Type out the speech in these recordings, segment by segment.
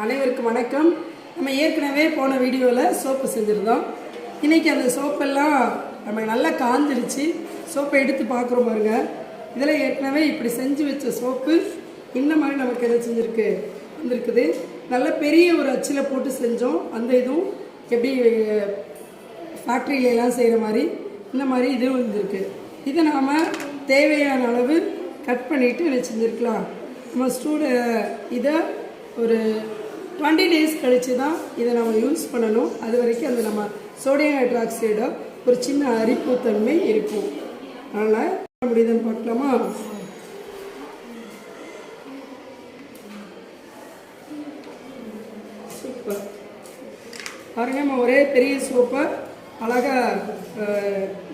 அனைவருக்கும் வணக்கம். நம்ம ஏற்கனவே போன வீடியோவில் சோப்பு செஞ்சுருந்தோம். இன்றைக்கி அந்த சோப்பெல்லாம் நம்ம நல்லா காஞ்சிருச்சு. சோப்பை எடுத்து பார்க்குறோம் பாருங்க. இதில் ஏற்கனவே இப்படி செஞ்சு வச்ச சோப்பு இந்த மாதிரி நமக்கு எதை செஞ்சுருக்கு வந்திருக்குது. நல்ல பெரிய ஒரு அச்சில் போட்டு செஞ்சோம். அந்த இதுவும் எப்படி ஃபேக்ட்ரியிலலாம் செய்கிற மாதிரி இந்த மாதிரி இதுவும் வந்திருக்கு. இதை நாம் தேவையான அளவு கட் பண்ணிவிட்டு என்ன செஞ்சுருக்கலாம். நம்ம ஸ்டூட இதை ஒரு டுவெண்ட்டி டேஸ் கழித்து தான் இதை நம்ம யூஸ் பண்ணணும். அது வரைக்கும் அந்த நம்ம சோடியம் ஹைட்ராக்சைடோ ஒரு சின்ன அரிப்புத்தன்மை இருக்கும். அதனால் முடியுதுன்னு பார்க்கலாமா? சூப்பர் பாருங்க நம்ம ஒரே பெரிய சோப்பை அழகாக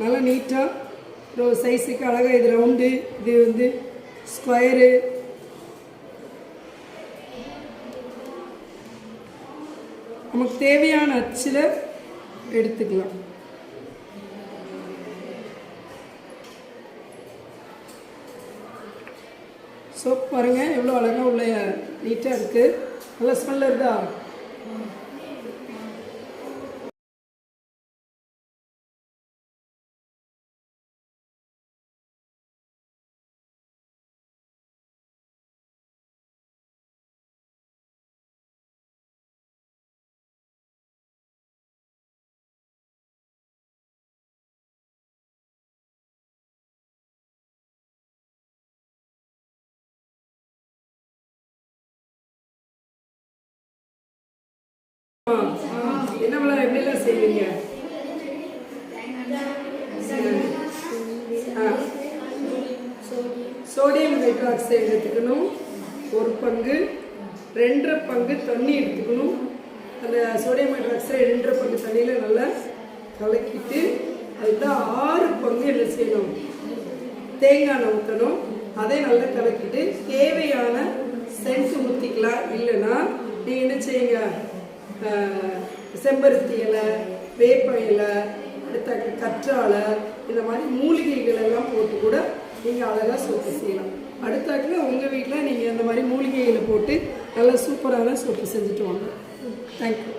நல்லா நீட்டாக சைஸுக்கு அழகாக இது ரவுண்டு இது வந்து ஸ்கொயரு நமக்கு தேவையான அச்சில் எடுத்துக்கலாம். சோப் பாருங்க எவ்வளோ அழகாக உள்ள நீட்டாக இருக்குது நல்லா ஸ்மெல் இருக்குதா என்ன விழா எப்படிலாம் செய்வீங்க. சோடியம் ஹைட்ராக்சைடு எடுத்துக்கணும். ஒரு பங்கு. ரெண்டரை பங்கு தண்ணி எடுத்துக்கணும். அந்த சோடியம் ஹைட்ராக்சைடு ரெண்டரை பங்கு தண்ணியில் நல்லா கலக்கிட்டு அதுதான் ஆறு பங்கு என்ன செய்யணும்? தேங்காய் ஊற்றணும் அதை நல்லா கலக்கிட்டு தேவையான சென்ட் ஊற்றிக்கலாம் இல்லைன்னா நீங்கள் என்ன செய்யுங்க? செம்பருத்தி இலை வேப்ப இலை அடுத்த கற்றாழை இந்த மாதிரி மூலிகைகள் எல்லாம் போட்டு கூட நீங்கள் அழகாக சோப்பு செய்யலாம். அடுத்தாக்கில் உங்கள் வீட்டில் நீங்கள் இந்த மாதிரி மூலிகைகளை போட்டு நல்லா சூப்பரான சோப்பு செஞ்சுட்டு வாங்க. தேங்க்யூ